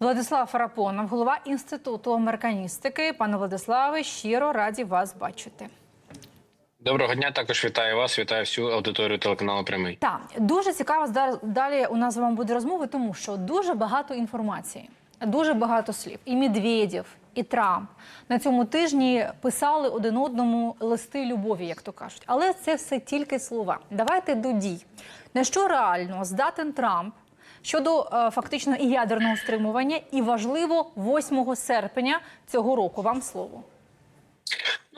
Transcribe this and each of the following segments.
Владислав Фарапонов, голова інституту американістики. Пане Владиславе, щиро раді вас бачити. Доброго дня. Також вітаю вас. Вітаю всю аудиторію телеканалу Прямий. Так, дуже цікаво далі у нас з вами буде розмова, тому що дуже багато інформації, дуже багато слів. І Медведєв, і Трамп на цьому тижні писали один одному листи любові, як то кажуть. Але це все тільки слова. Давайте до дій. На що реально здатен Трамп щодо е, фактично і ядерного стримування, і важливо 8 серпня цього року. Вам слово.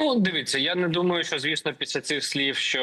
Ну, дивіться, я не думаю, що звісно, після цих слів, що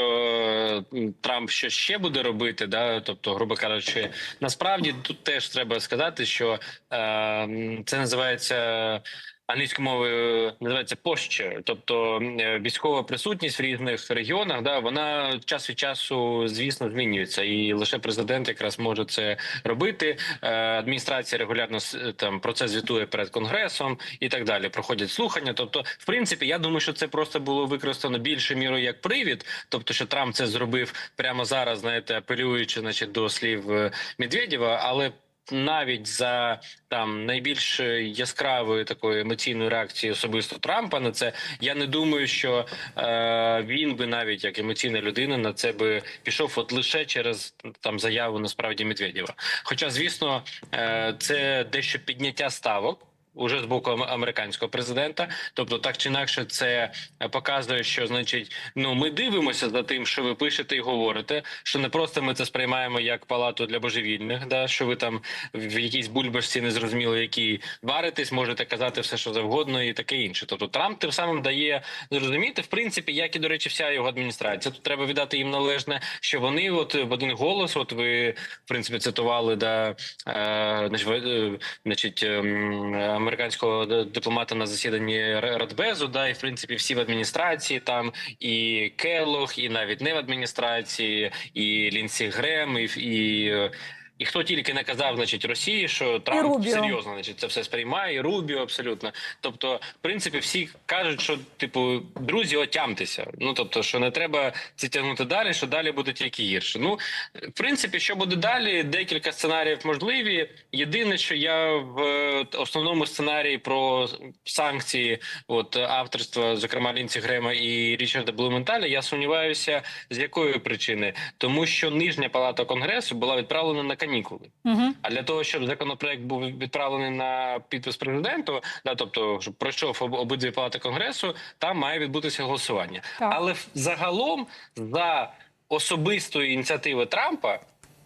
е, Трамп що ще буде робити, да, тобто, грубо кажучи, насправді тут теж треба сказати, що е, це називається. Англійською мовою називається posture, тобто е, військова присутність в різних регіонах. Да, вона час від часу, звісно, змінюється, і лише президент якраз може це робити. Е, Адміністрація регулярно там про це звітує перед конгресом і так далі. Проходять слухання. Тобто, в принципі, я думаю, що це просто було використано більше мірою як привід, тобто, що Трамп це зробив прямо зараз, знаєте, апелюючи, значить, до слів е, Медведєва, але. Навіть за там найбільш яскравою такою емоційною реакцією особисто Трампа на це я не думаю, що е, він би навіть як емоційна людина на це би пішов, от лише через там заяву насправді Медведєва. Хоча, звісно, е, це дещо підняття ставок. Уже з боку американського президента, тобто так чи інакше, це е, показує, що значить, ну ми дивимося за тим, що ви пишете і говорите. Що не просто ми це сприймаємо як палату для божевільних, да що ви там в якійсь бульбашці незрозуміло, які варитесь, можете казати все, що завгодно, і таке інше. Тобто Трамп тим самим дає зрозуміти, в принципі, як і до речі, вся його адміністрація. Тут треба віддати їм належне, що вони, от в один голос, от ви в принципі цитували да, е, значить, е, значить ем, американського дипломата на засіданні Радбезу, да, і в принципі всі в адміністрації там і Келлог, і навіть не в адміністрації, і Лінсі Грем, і, і, е, і хто тільки не казав, значить, Росії, що Трамп серйозно значить, це все сприймає, і Рубіо абсолютно. Тобто, в принципі, всі кажуть, що типу, друзі, отямтеся. Ну тобто, що не треба це тягнути далі, що далі буде тільки гірше. Ну, в принципі, що буде далі, декілька сценаріїв можливі. Єдине, що я в е, основному сценарії про санкції, от авторства, зокрема Лінці Грема і Річарда Блументаля, я сумніваюся, з якої причини, тому що нижня палата конгресу була відправлена на канікули. Угу. А для того, щоб законопроект був відправлений на підпис президенту, да, тобто щоб пройшов обидві палати конгресу, там має відбутися голосування. Так. Але загалом за особистої ініціативи Трампа.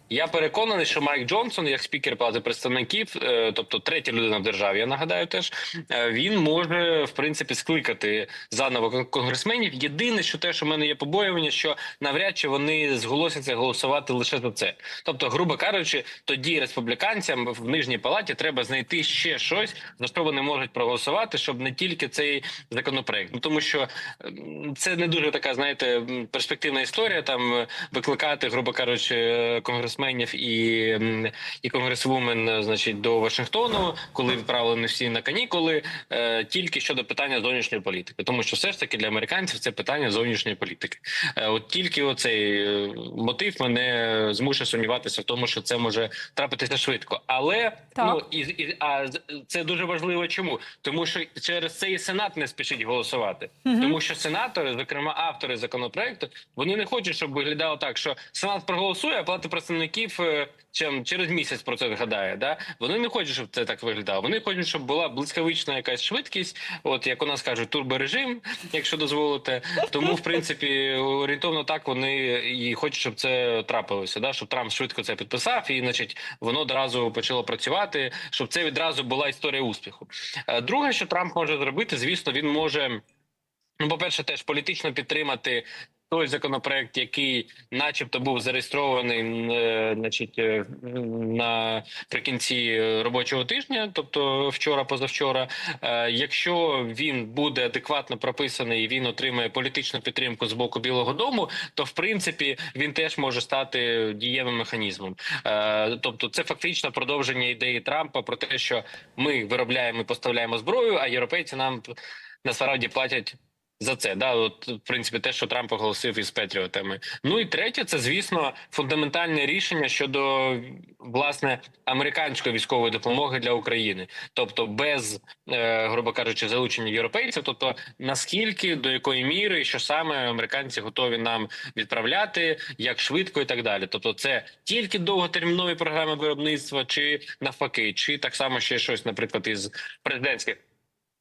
Я переконаний, що Майк Джонсон, як спікер Палати представників, е, тобто третя людина в державі, я нагадаю, теж е, він може в принципі скликати заново конгресменів. Єдине, що те, що в мене є побоювання, що навряд чи вони зголосяться голосувати лише за це. Тобто, грубо кажучи, тоді республіканцям в нижній палаті треба знайти ще щось, за що вони можуть проголосувати, щоб не тільки цей законопроект. Ну тому що це не дуже така, знаєте, перспективна історія. Там е, викликати, грубо кажучи, е, конгресменів і, і конгресвумен, е, значить, до Вашингтону, коли відправлені всі на канікули, е, тільки щодо питання зовнішньої політики, тому що все ж таки для американців це питання зовнішньої політики. Е, От тільки оцей мотив мене змушує сумніватися в тому, що це може трапитися швидко. Але Так. ну і, і а це дуже важливо. Чому тому, що через це і сенат не спішить голосувати, Мгм. тому що сенатори, зокрема автори законопроекту, вони не хочуть, щоб виглядало так, що сенат проголосує, а палата представників е, чим через місяць про це згадає. Да вони не хочуть, щоб це так виглядало. Вони хочуть, щоб була блискавична якась швидкість, от як у нас кажуть, турборежим, якщо дозволите. Тому, в принципі, орієнтовно так вони і хочуть, щоб це трапилося. Да, щоб Трамп швидко це підписав, і значить воно одразу почало працювати, щоб це відразу була історія успіху. Е, Друге, що Трамп може зробити, звісно, він може. Ну, по-перше, теж політично підтримати той законопроект, який, начебто, був зареєстрований, е, значить, е, наприкінці робочого тижня, тобто вчора, позавчора. Е, Якщо він буде адекватно прописаний і він отримає політичну підтримку з боку Білого Дому, то в принципі він теж може стати дієвим механізмом. Е, Тобто, це фактично продовження ідеї Трампа про те, що ми виробляємо і поставляємо зброю, а європейці нам насправді платять За це да, от в принципі, те, що Трамп оголосив із Петріотами. Ну і третє, це звісно фундаментальне рішення щодо власне американської військової допомоги для України, тобто без, е, грубо кажучи, залучення європейців. Тобто, наскільки до якої міри, що саме американці готові нам відправляти, як швидко і так далі. Тобто, це тільки довготермінові програми виробництва, чи навпаки, чи так само ще щось, наприклад, із президентських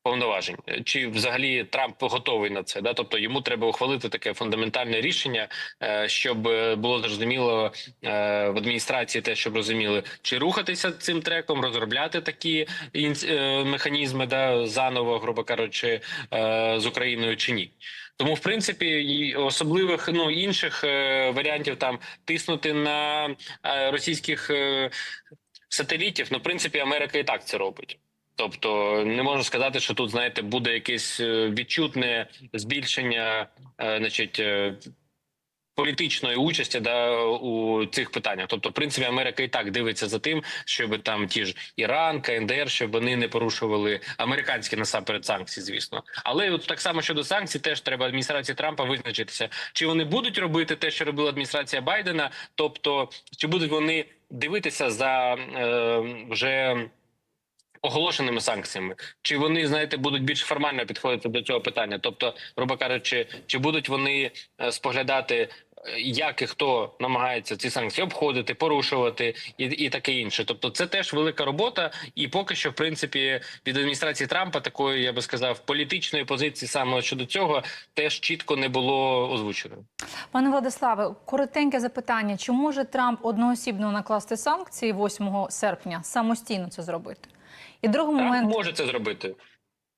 повноважень, чи взагалі Трамп готовий на це? Да, тобто йому треба ухвалити таке фундаментальне рішення, е, щоб е, було зрозуміло е, в адміністрації, те, щоб розуміли, чи рухатися цим треком, розробляти такі е, механізми, да заново, грубо кажучи, е, з Україною чи ні. Тому, в принципі, особливих ну інших е, варіантів там тиснути на е, російських е, сателітів. Ну, в принципі, Америка і так це робить. Тобто не можна сказати, що тут знаєте буде якесь е, відчутне збільшення, е, значить. е, Політичної участі да у цих питаннях, тобто, в принципі, Америка і так дивиться за тим, щоб там ті ж Іран, КНДР, щоб вони не порушували американські насамперед санкції, звісно. Але от так само щодо санкцій, теж треба адміністрації Трампа визначитися, чи вони будуть робити те, що робила адміністрація Байдена, тобто чи будуть вони дивитися за е, вже оголошеними санкціями, чи вони знаєте будуть більш формально підходити до цього питання? Тобто, грубо кажучи, чи будуть вони е, споглядати, е, як і хто намагається ці санкції обходити, порушувати і, і таке інше. Тобто, це теж велика робота, і поки що, в принципі, від адміністрації Трампа такої, я би сказав, політичної позиції саме щодо цього теж чітко не було озвучено. Пане Владиславе, коротеньке запитання: чи може Трамп одноосібно накласти санкції 8 серпня самостійно це зробити? І другий Трамп момент, може це зробити.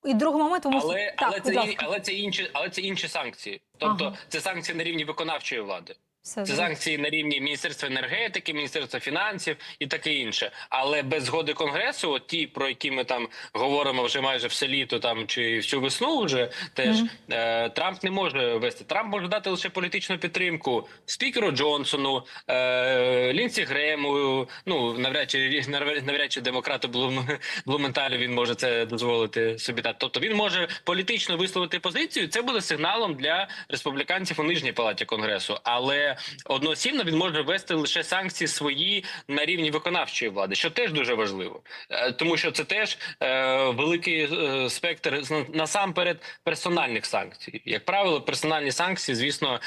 і другий момент, тому Але, так, але, це, але це інші, але це інші санкції. Тобто Ага. це санкції на рівні виконавчої влади. Все, Це санкції на рівні Міністерства енергетики, Міністерства фінансів і таке інше. Але без згоди конгресу, от ті, про які ми там говоримо вже майже все літо, там чи всю весну, вже теж Мгм. е, Трамп не може вести. Трамп може дати лише політичну підтримку спікеру Джонсону, е, Лінсі Грему. Ну навряд чи навряд чи демократу Блум, Блументалю він може це дозволити собі дати. Тобто він може політично висловити позицію. Це буде сигналом для республіканців у нижній палаті конгресу, але одноосібно він може ввести лише санкції свої на рівні виконавчої влади, що теж дуже важливо, Е, тому що це теж е, великий е, спектр насамперед персональних санкцій. Як правило, персональні санкції, звісно,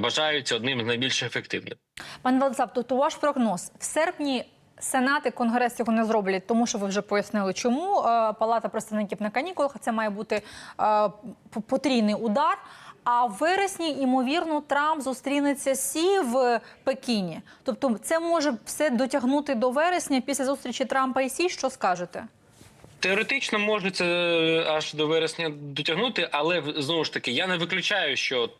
вважаються одним з найбільш ефективних. Пане Владислав, тобто ваш прогноз в серпні. Сенат і Конгрес цього не зроблять, тому що ви вже пояснили, чому Палата представників на канікулах. Це має бути потрійний удар. А в вересні, ймовірно, Трамп зустрінеться Сі в Пекіні. Тобто, це може все дотягнути до вересня після зустрічі Трампа і Сі. Що скажете? Теоретично можна це аж до вересня дотягнути, але знову ж таки я не виключаю, що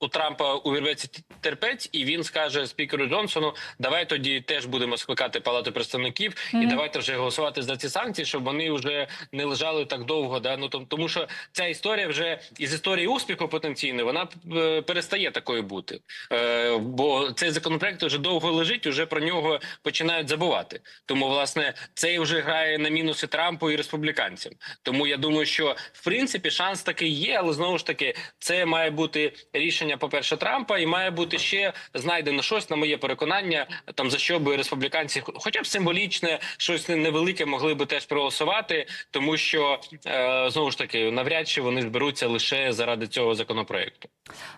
у Трампа увірветься терпець, і він скаже спікеру Джонсону: давай тоді теж будемо скликати палату представників, і давайте вже голосувати за ці санкції, щоб вони вже не лежали так довго. Да? Ну тому, що ця історія вже із історії успіху потенційної вона е, перестає такою бути. Е, бо цей законопроект вже довго лежить, уже про нього починають забувати. Тому, власне, це вже грає на мінуси Трампу і республіканцям. Тому я думаю, що в принципі шанс такий є, але знову ж таки, це має бути рішення, по-перше, Трампа, і має бути ще знайдено щось, на моє переконання, там за що би республіканці, хоча б символічне, щось невелике, могли би теж проголосувати, тому що е, знову ж таки навряд чи вони зберуться лише заради цього законопроекту.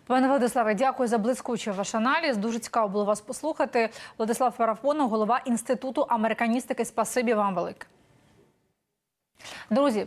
Пане Владиславе, дякую за блискучий ваш аналіз. Дуже цікаво було вас послухати. Владислав Парафонов, голова інституту американістики. Спасибі вам велике. Друзі,